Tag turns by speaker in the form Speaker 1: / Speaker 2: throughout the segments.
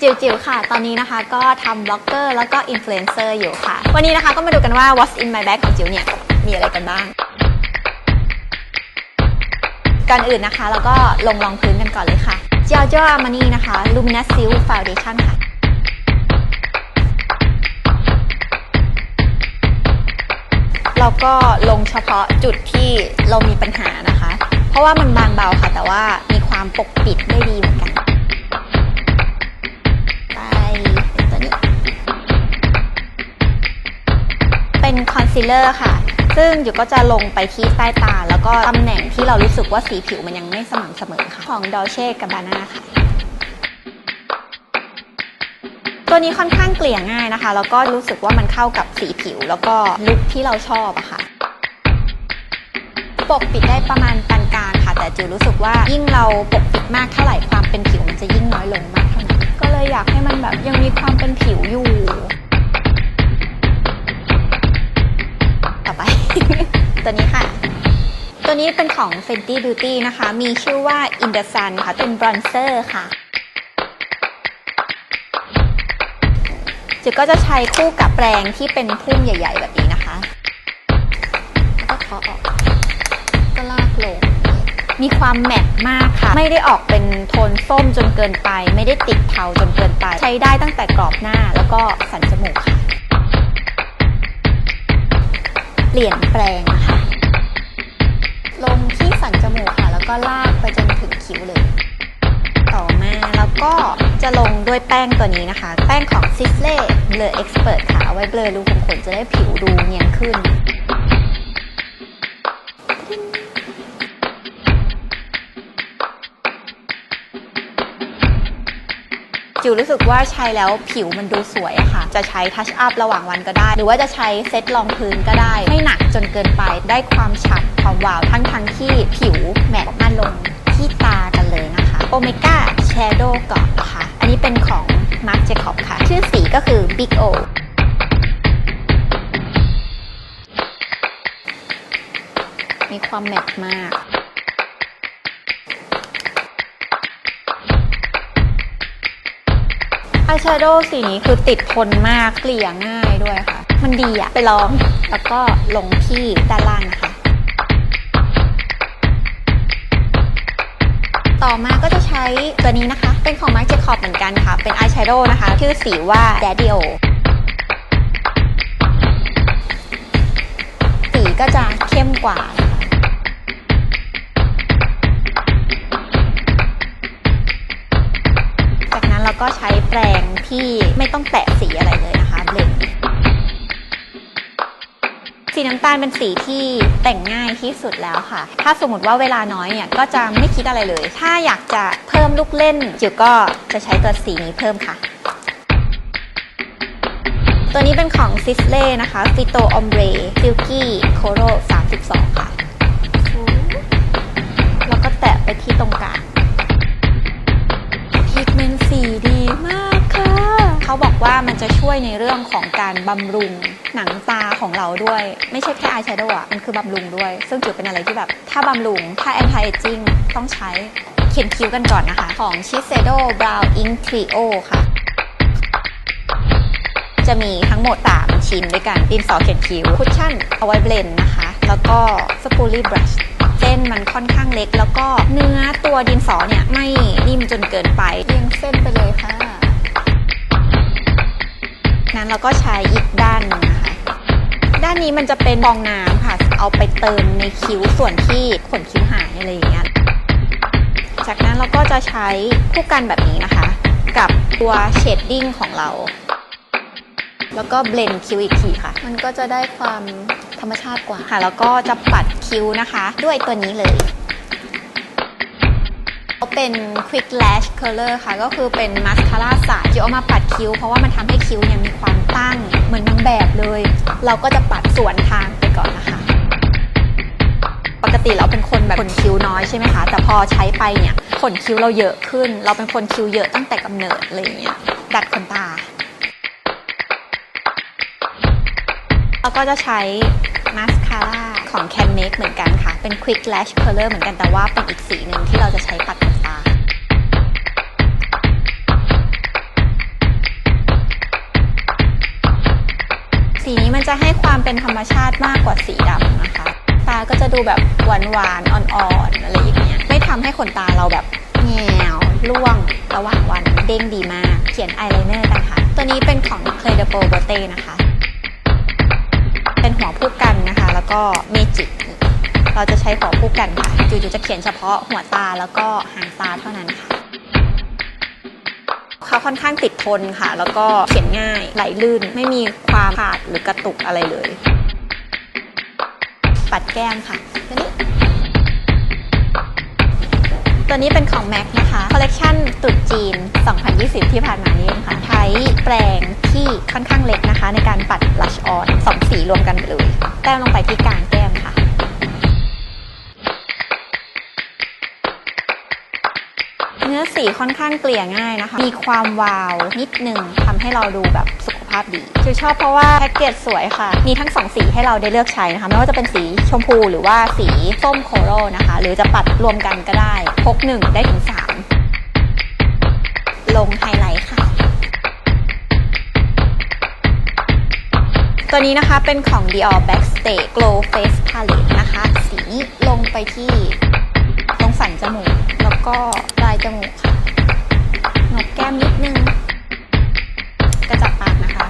Speaker 1: จิ๋วจิ๋วค่ะ ตอนนี้นะคะก็ทำบล็อกเกอร์แล้วก็อินฟลูเอนเซอร์อยู่ค่ะ วันนี้นะคะก็มาดูกันว่า what's in my bag ของจิ๋วเนี่ย มีอะไรกันบ้าง ก่อนอื่นนะคะ เราก็ลงรองพื้นกันก่อนเลยค่ะ Giorgio Armani นะคะ Luminous Silk Foundation ค่ะ เราก็ลงเฉพาะจุดที่เรามีปัญหานะคะ เพราะว่ามันบางเบาค่ะ แต่ว่ามีความปกปิดได้ดีเหมือนกัน เป็นคอนซีลเลอร์ค่ะ ซึ่งอยู่ก็จะลงไปที่ใต้ตา แล้วก็ตำแหน่งที่เรารู้สึกว่าสีผิวมันยังไม่สม่ำเสมอค่ะ ของ Dolce Gabbana ค่ะ ตัวนี้ค่อนข้างเกลี่ยง่ายนะคะ แล้วก็รู้สึกว่ามันเข้ากับสีผิว แล้วก็ลุคที่เราชอบอะค่ะ ปกปิดได้ประมาณปานกลางค่ะ แต่จิวรู้สึกว่ายิ่งเราปกปิดมากเท่าไหร่ความเป็นผิวมันจะยิ่งน้อยลงมากเท่านั้นก็เลยอยากให้มันแบบยังมีความเป็นผิวอยู่ ไป ตัวนี้ค่ะ ตัวนี้เป็นของ Fenty Beauty นะคะ มีชื่อว่า In the Sun ค่ะ เป็นบรอนเซอร์ค่ะจิก็จะใช้คู่กับแปรงที่เป็นพุ่มใหญ่ ๆ แบบนี้นะคะ ก็เคาะออก ก็ลากลง มีความแมตต์มากค่ะ ไม่ได้ออกเป็นโทนส้มจนเกินไป ไม่ได้ติดเทาจนเกินไป ใช้ได้ตั้งแต่กรอบหน้าแล้วก็สันจมูกค่ะ เปลี่ยนแปลงนะคะลงที่สันจมูกค่ะ แล้วก็ลากไปจนถึงคิ้วเลย ต่อมาแล้วก็จะลงด้วยแป้งตัวนี้นะคะ แป้งของ Sisley Blur Expert ค่ะไว้เบลอรูขุมขนจะได้ผิวดูเนียนขึ้น จิวรู้สึกว่าใช้แล้วผิวมันดูสวยอะค่ะ จะใช้ทัชอัพระหว่างวันก็ได้ หรือว่าจะใช้เซตรองพื้นก็ได้ ไม่หนักจนเกินไป ได้ความฉ่ำความวาวทั้งทั้งที่ผิวแมตต์มาลงที่ตากันเลยนะคะโอเมก้าแชโดว์ก่อนนะคะ อันนี้เป็นของ Marc Jacob ค่ะ ชื่อสีก็คือ Big O มีความแมตต์มาก อายแชโดว์สีนี้คือติดทนมากเกลี่ยง่ายด้วยค่ะ มันดีอะไปลอง แล้วก็ลงที่ด้านล่างนะคะต่อมาก็จะใช้ตัวนี้นะคะ เป็นของ Marc Jacob เหมือนกันค่ะ เป็นอายแชโดว์นะคะ ชื่อสีว่า Daddy O สีก็จะเข้มกว่า นะคะจากนั้นเราก็ใช้แปรงที่ไม่ต้องแตะสีอะไรเลยนะคะเบลนสีน้ำตาลเป็นสีที่แต่งง่ายที่สุดแล้วค่ะ ถ้าสมมติว่าเวลาน้อยเนี่ยก็จะไม่คิดอะไรเลย ถ้าอยากจะเพิ่มลูกเล่นจิ๋วก็จะใช้ตัวสีนี้เพิ่มค่ะ ตัวนี้เป็นของ s i s l e นะคะ Fito Ombre Silky Coro 32 ค่ะ แล้วก็แตะไปที่ตรงกลาง ว่ามันจะช่วยในเรื่องของการบำรุงหนังตาของเราด้วย ไม่ใช่แค่อายแชโดว์อะมันคือบำรุงด้วย ซึ่งถือเป็นอะไรที่แบบ ถ้าบำรุง ถ้า anti aging ต้องใช้เขียนคิ้วกันก่อนนะคะ ของ Shiseido Brow Ink Trio ค่ะ จะมีทั้งหมด 3 ชิ้นด้วยกันดินสอเขียนคิ้วคุชชั่นเอาไว้เบลนด์นะคะ แล้วก็สปูลี่บรัชเส้นมันค่อนข้างเล็ก แล้วก็เนื้อตัวดินสอเนี่ยไม่นิ่มจนเกินไปเรียงเส้นไปเลยค่ะ นั้นเราก็ใช้อีกด้านหนึงนะคะ ด้านนี้มันจะเป็นฟองน้ำค่ะ เอาไปเติมในคิ้วส่วนที่ขนคิ้วหายอะไรอย่างเงี้ย จากนั้นเราก็จะใช้คู่กันแบบนี้นะคะ กับตัวเชดดิ้งของเรา แล้วก็เบลนด์คิ้วอีกทีค่ะ มันก็จะได้ความธรรมชาติกว่าค่ะ แล้วก็จะปัดคิ้วนะคะ ด้วยตัวนี้เลย เป็น Quick Lash Curler ค่ะ ก็คือเป็นมาสคาร่าสาดที่เอามาปัดคิ้ว เพราะว่ามันทำให้คิ้วเนี่ยมีความตั้งเหมือนนางแบบเลย เราก็จะปัดสวนทางไปก่อนนะคะ ปกติเราเป็นคนแบบขนคิ้วน้อยใช่ไหมคะ แต่พอใช้ไปเนี่ยขนคิ้วเราเยอะขึ้น เราเป็นคนคิ้วเยอะตั้งแต่กำเนิดอะไรอย่างเงี้ย ดัดขนตาเราก็จะใช้มาสคาร่า ของ Can Make เหมือนกันค่ะ เป็น Quick Lash Curler เหมือนกันแต่ว่าเป็นอีกสีหนึ่งที่เราจะใช้ปัดขนตาสีนี้มันจะให้ความเป็นธรรมชาติมากกว่าสีดำนะคะ ตาก็จะดูแบบหวานหวานอ่อนๆอะไรอย่างเงี้ย ไม่ทำให้ขนตาเราแบบแง่ยวร่วงระหว่างวันเด้งดีมาก เขียนอายไลเนอร์กันค่ะ ตัวนี้เป็นของ c l a y d e b o b o t e นะคะ เป็นหัวผู้กันนะคะ แล้วก็เมจิกเราจะใช้หัวผู้กันค่ะจู่ๆจะเขียนเฉพาะหัวตาแล้วก็หางตาเท่านั้นค่ะเขาค่อนข้างติดทนค่ะ แล้วก็เขียนง่ายไหลลื่นไม่มีความขาดหรือกระตุกอะไรเลย ปัดแก้มค่ะตัวนี้ ตัวนี้เป็นของ MAC นะคะ คอลเลกชันตุดจีน 2020 ที่ผ่านมานี้เองค่ะ ใช้แปรงที่ค่อนข้างเล็กนะคะ ในการปัดลัชออนสองสีรวมกันไปเลย แต้มลงไปที่กลางแก้มค่ะ เนื้อ สีค่อนข้างเกลี่ยง่ายนะคะ มีความวาวนิดหนึ่งทำให้เราดูแบบสุขภาพดีคือชอบเพราะว่าแพ็กเกจสวยค่ะ มีทั้งสองสีให้เราได้เลือกใช้นะคะ ไม่ว่าจะเป็นสีชมพูหรือว่าสีส้มโคโรนะคะ หรือจะปัดรวมกันก็ได้ พกหนึ่งได้ถึงสามลงไฮไลท์ค่ะตัวนี้นะคะเป็นของ Dior Backstage Glow Face Palette นะคะ สีนี้ลงไปที่ตรงสันจมูก แล้วก็ จมูกค่ะหนกแก้มนิดนึง กระจับปากนะคะ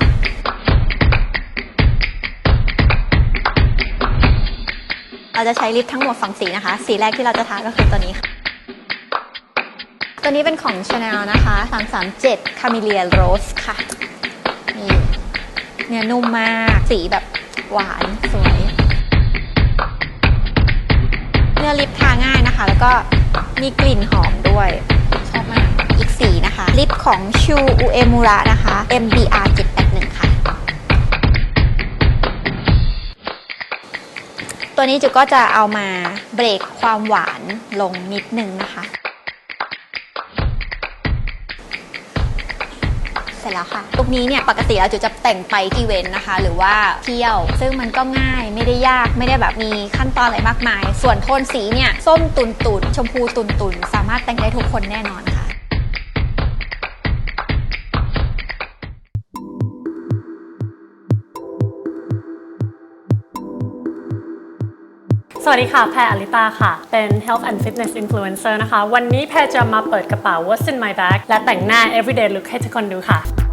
Speaker 1: เราจะใช้ลิปทั้งหมดสองสีนะคะ สีแรกที่เราจะทาก็คือตัวนี้ค่ะ ตัวนี้เป็นของ Chanel นะคะ 337 Camellia Rose ค่ะนี่เนื้อนุ่มมาก สีแบบหวานสวย เนื้อลิปทาง่ายนะคะ แล้วก็ มีกลิ่นหอมด้วย ชอบมาก อีกสีนะคะ ลิปของชูอุเอมูระนะคะ MBR 781 ค่ะ ตัวนี้จุก็จะเอามาเบรกความหวานลงนิดนึงนะคะ เสร็จแล้วค่ะลุคนี้เนี่ยปกติเราจุจะแต่งไปอีเวนต์นะคะ หรือว่าเที่ยว ซึ่งมันก็ง่ายไม่ได้ยากไม่ได้แบบมีขั้นตอนอะไรมากมาย ส่วนโทนสีเนี่ยส้มตุนตุนชมพูตุนตุนสามารถแต่งได้ทุกคนแน่นอนค่ะ
Speaker 2: สวัสดีค่ะ แพรอลิตาค่ะ เป็น Health and Fitness Influencer นะคะ วันนี้แพรจะมาเปิดกระเป๋า What's in my bag และแต่งหน้า everyday look ให้ทุกคนดูค่ะ